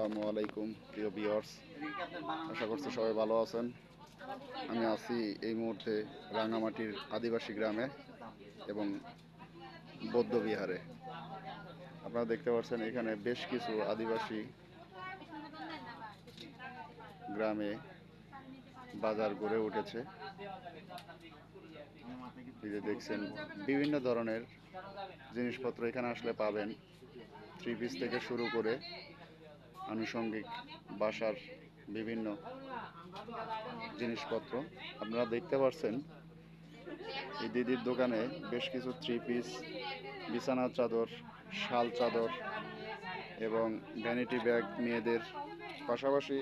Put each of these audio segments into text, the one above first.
আসসালামু আলাইকুম, প্রিয় বিয়ার্স আশা করছি সবাই ভালো আছেন। আমি আছি এই মুহূর্তে রাঙামাটির আদিবাসী গ্রামে এবং বৌদ্ধ বিহারে। আপনারা দেখতে পাচ্ছেন এখানে বেশ কিছু আদিবাসী গ্রামে বাজার গড়ে উঠেছে। দেখছেন, বিভিন্ন ধরনের জিনিসপত্র এখানে আসলে পাবেন। থ্রি পিস থেকে শুরু করে আনুষঙ্গিক বাসার বিভিন্ন জিনিসপত্র। আপনারা দেখতে পাচ্ছেন এই দিদির দোকানে বেশ কিছু থ্রি পিস বিছানা চাদর শাল চাদর এবং ভ্যানিটি ব্যাগ মেয়েদের পাশাপাশি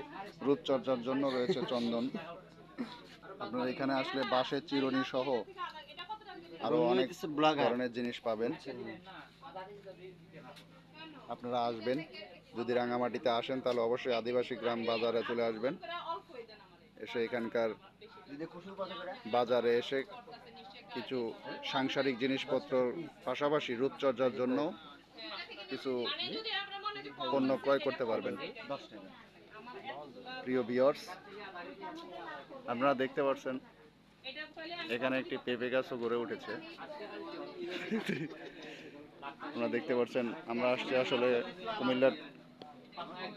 রূপচর্চার জন্য রয়েছে চন্দন। আপনারা এখানে আসলে বাঁশের চিরুনি সহ আরও অনেক ধরনের জিনিস পাবেন। আপনারা আসবেন। যদি রাঙামাটিতে আসেন, তাহলে অবশ্যই আদিবাসী গ্রাম বাজারে চলে আসবেন। এসে এখানকার বাজারে এসে কিছু সাংসারিক জিনিসপত্র পাশাপাশি রূপচর্চার জন্য কিছু পণ্য ক্রয় করতে পারবেন। প্রিয় বিয়ার্স আপনারা দেখতে পাচ্ছেন এখানে একটি পেঁপে গাছও গড়ে উঠেছে। আপনারা দেখতে পাচ্ছেন আমরা আসছি আসলে কুমিল্লার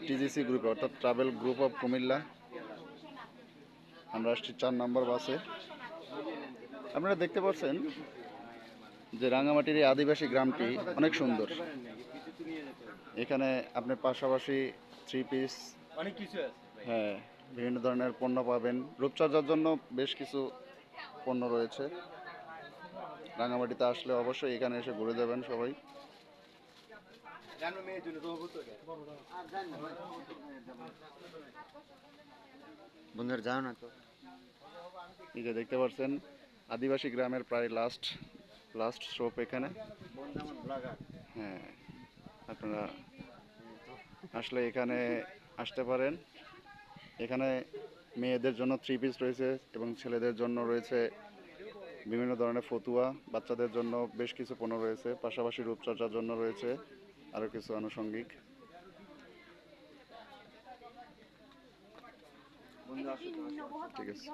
টিজিসি গ্রুপে অর্থাৎ ট্রাভেল গ্রুপ অফ কুমিল্লা। আমরা আসছি চার নম্বর বাসে। আপনারা দেখতে পাচ্ছেন যে রাঙামাটির এই আদিবাসী গ্রামটি অনেক সুন্দর। এখানে আপনি পাশাপাশি থ্রি পিস অনেক কিছু হ্যাঁ বিভিন্ন ধরনের পণ্য পাবেন। রূপচর্চার জন্য বেশ কিছু পণ্য রয়েছে। রাঙামাটিতে আসলে অবশ্যই এখানে এসে ঘুরে যাবেন সবাই। জানো মেয়ের জন্য বন্ধুরা যাও না তো? এই যে দেখতে পাচ্ছেন আদিবাসী গ্রামের প্রায় লাস্ট লাস্ট শপ এখানে। হ্যাঁ আপনারা আসলে এখানে আসতে পারেন। এখানে মেয়েদের জন্য থ্রি পিস রয়েছে এবং ছেলেদের জন্য রয়েছে বিভিন্ন ধরনের ফতুয়া বাচ্চাদের জন্য বেশ কিছু পণ্য রয়েছে পাশাপাশি রূপচর্চার জন্য রয়েছে। আরও কিছু আনুষঙ্গিক। ঠিক আছে